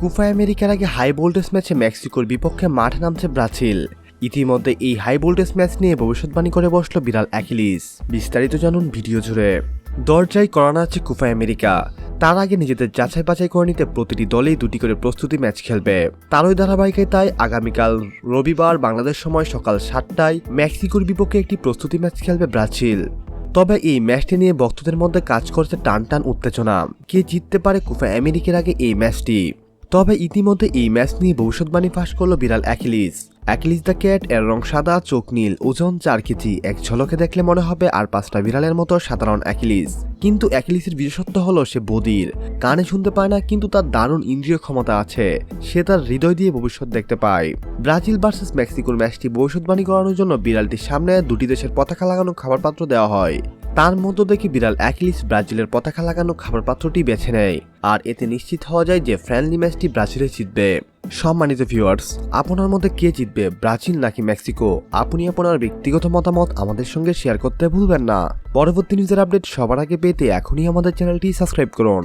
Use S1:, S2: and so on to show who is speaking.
S1: কুফা আমেরিকার আগে high voltage ম্যাচে মেক্সিকোর বিপক্ষে মাঠে নামছে ব্রাজিল। ইতিমধ্যে এই হাই ভোল্টেজ ম্যাচ নিয়ে ভবিষ্যৎবাণী করে বসল বিড়াল অ্যাকিলিস। বিস্তারিত জানুন ভিডিও জুড়ে। দরজায় করানো আছে কুফা আমেরিকা। তার আগে নিজেদের যাচাই বাছাই করে নিতে প্রতিটি দলেই দুটি করে প্রস্তুতি ম্যাচ খেলবে। তারই ধারাবাহিকতায় আগামীকাল রবিবার বাংলাদেশ সময় সকাল সাতটায় মেক্সিকোর বিপক্ষে একটি প্রস্তুতি ম্যাচ খেলবে ব্রাজিল। তবে এই ম্যাচটি নিয়ে ভক্তদের মধ্যে কাজ করছে টান টান উত্তেজনা। কে জিততে পারে কুফা আমেরিকার আগে এই ম্যাচটি তবে ইতিমধ্যে এই ম্যাচ নিয়ে ভবিষ্যৎবাণী ফাঁস করল বিড়াল অ্যাকিলিস। অ্যাকিলিস দ্য ক্যাট, এর রং সাদা, চোখ নীল, ওজন চার কেজি। এক ঝলকে দেখলে মনে হবে আর পাঁচটা বিড়ালের মতো সাধারণ অ্যাকিলিস। কিন্তু অ্যাকিলিসের বিশেষত্ব হলো সে বদির। কানে শুনতে পায় না, কিন্তু তার দারুণ ইন্দ্রিয় ক্ষমতা আছে। সে তার হৃদয় দিয়ে ভবিষ্যৎ দেখতে পায়। ব্রাজিল ভার্সেস মেক্সিকোর ম্যাচটি ভবিষ্যৎবাণী করানোর জন্য বিড়ালটির সামনে দুটি দেশের পতাকা লাগানো খাবার পাত্র দেওয়া হয়। তার মধ্য দেখে বিড়াল অ্যাকিলিস ব্রাজিলের পতাকা লাগানো খাবার পাত্রটি বেছে নেয়। আর এতে নিশ্চিত হওয়া যায় যে ফ্রেন্ডলি ম্যাচটি ব্রাজিলে জিতবে। সম্মানিত ভিউয়ার্স, আপনার মধ্যে কে জিতবে, ব্রাজিল নাকি মেক্সিকো? আপনি আপনার ব্যক্তিগত মতামত আমাদের সঙ্গে শেয়ার করতে ভুলবেন না। পরবর্তী নিউজের আপডেট সবার আগে পেতে এখনই আমাদের চ্যানেলটি সাবস্ক্রাইব করুন।